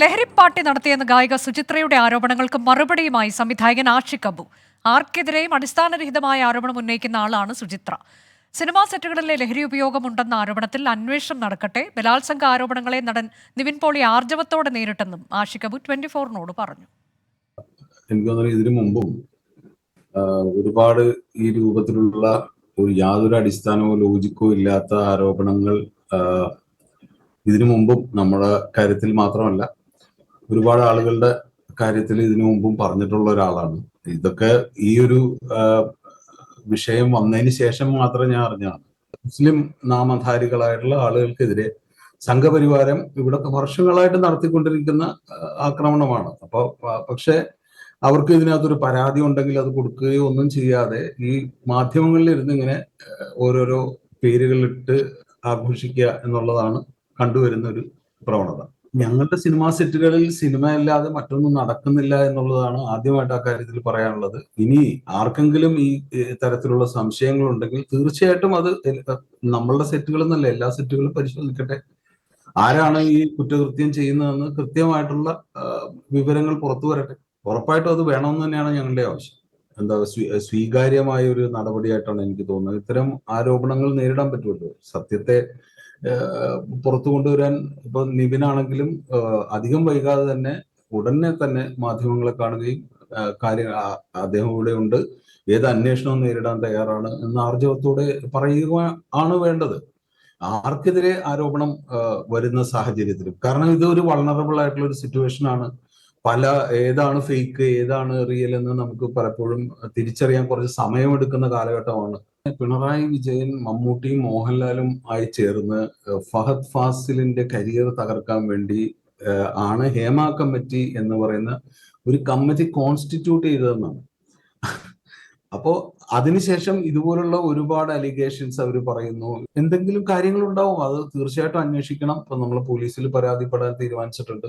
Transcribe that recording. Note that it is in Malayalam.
ലഹരിപ്പാട്ടി നടത്തിയെന്ന ഗായിക സുചിത്രയുടെ ആരോപണങ്ങൾക്ക് മറുപടിയുമായി സംവിധായകൻ ആഷിഖ് അബു ആർക്കെതിരെയും അടിസ്ഥാനരഹിതമായ ആരോപണം ഉന്നയിക്കുന്ന ആളാണ് സുചിത്ര. സിനിമാ സെറ്റുകളിലെ ലഹരി ഉപയോഗം ഉണ്ടെന്ന ആരോപണത്തിൽ അന്വേഷണം നടക്കട്ടെ ബലാത്സംഗ ആരോപണങ്ങളെ നടൻ നിവിൻ പോളി ആർജവത്തോടെ നേരിട്ടെന്നും ആഷിഖ് അബു ട്വന്റി ഫോറിനോട് പറഞ്ഞു. മുമ്പും ഒരുപാട് ഈ രൂപത്തിലുള്ള ഒരു യാതൊരു അടിസ്ഥാനമോ ലോജിക്കോ ഇല്ലാത്ത ആരോപണങ്ങൾ ഇതിനു മുമ്പും നമ്മുടെ കാര്യത്തിൽ മാത്രമല്ല ഒരുപാട് ആളുകളുടെ കാര്യത്തിൽ ഇതിനു മുമ്പും പറഞ്ഞിട്ടുള്ള ഒരാളാണ്. ഇതൊക്കെ ഈ ഒരു വിഷയം വന്നതിന് ശേഷം മാത്രം ഞാൻ അറിഞ്ഞാണ് മുസ്ലിം നാമധാരികളായിട്ടുള്ള ആളുകൾക്കെതിരെ സംഘപരിവാരം ഇവിടെ വർഷങ്ങളായിട്ട് നടത്തിക്കൊണ്ടിരിക്കുന്ന ആക്രമണമാണ്. അപ്പൊ പക്ഷെ പക്ഷേ അവർക്ക് ഇതിനകത്തൊരു പരാതി ഉണ്ടെങ്കിൽ അത് കൊടുക്കുകയോ ഒന്നും ചെയ്യാതെ ഈ മാധ്യമങ്ങളിൽ ഇരുന്ന് ഇങ്ങനെ ഓരോരോ പേരുകളിട്ട് ആഘോഷിക്കുക എന്നുള്ളതാണ് കണ്ടുവരുന്ന ഒരു പ്രവണത. ഞങ്ങളുടെ സിനിമാ സെറ്റുകളിൽ സിനിമ അല്ലാതെ മറ്റൊന്നും നടക്കുന്നില്ല എന്നുള്ളതാണ് ആദ്യമായിട്ട് ആ കാര്യത്തിൽ പറയാനുള്ളത്. ഇനി ആർക്കെങ്കിലും ഈ തരത്തിലുള്ള സംശയങ്ങൾ ഉണ്ടെങ്കിൽ തീർച്ചയായിട്ടും അത് നമ്മളുടെ സെറ്റുകൾ എന്നല്ല എല്ലാ സെറ്റുകളും പരിശോധിക്കട്ടെ. ആരാണ് ഈ കുറ്റകൃത്യം ചെയ്യുന്നതെന്ന് കൃത്യമായിട്ടുള്ള വിവരങ്ങൾ പുറത്തു വരട്ടെ. ഉറപ്പായിട്ടും അത് വേണമെന്ന് തന്നെയാണ് ഞങ്ങളുടെ ആവശ്യം. എന്താ സ്വീ- സ്വീകാര്യമായ ഒരു നടപടിയായിട്ടാണ് എനിക്ക് തോന്നുന്നത്. ഇത്തരം ആരോപണങ്ങൾ നേരിടാൻ പറ്റുമല്ലോ. സത്യത്തെ പുറത്തു കൊണ്ടുവരാൻ ഇപ്പൊ നിവിനാണെങ്കിലും അധികം വൈകാതെ തന്നെ ഉടനെ തന്നെ മാധ്യമങ്ങളെ കാണുകയും കാര്യങ്ങൾ അദ്ദേഹം ഇവിടെ ഉണ്ട്. ഏത് അന്വേഷണവും നേരിടാൻ തയ്യാറാണ് എന്ന ആർജവത്തോടെ പറയുക ആണ് വേണ്ടത്. ആർക്കെതിരെ ആരോപണം വരുന്ന സാഹചര്യത്തിലും. കാരണം ഇത് ഒരു വൾണറബിൾ ആയിട്ടുള്ള ഒരു സിറ്റുവേഷൻ ആണ്. പല ഏതാണ് ഫേക്ക് ഏതാണ് റിയൽ എന്ന് നമുക്ക് പലപ്പോഴും തിരിച്ചറിയാൻ കുറച്ച് സമയമെടുക്കുന്ന കാലഘട്ടമാണ്. പിണറായി വിജയൻ മമ്മൂട്ടിയും മോഹൻലാലും ആയി ചേർന്ന് ഫഹദ് ഫാസിലിന്റെ കരിയർ തകർക്കാൻ വേണ്ടി ആണ് ഹേമ കമ്മിറ്റി എന്ന് പറയുന്ന ഒരു കമ്മിറ്റി കോൺസ്റ്റിറ്റ്യൂട്ട് ചെയ്തതെന്നാണ്. അപ്പോ അതിനുശേഷം ഇതുപോലുള്ള ഒരുപാട് അലിഗേഷൻസ് അവർ പറയുന്നു. എന്തെങ്കിലും കാര്യങ്ങൾ ഉണ്ടാവും അത് തീർച്ചയായിട്ടും അന്വേഷിക്കണം. ഇപ്പൊ നമ്മൾ പോലീസിൽ പരാതിപ്പെടാൻ തീരുമാനിച്ചിട്ടുണ്ട്.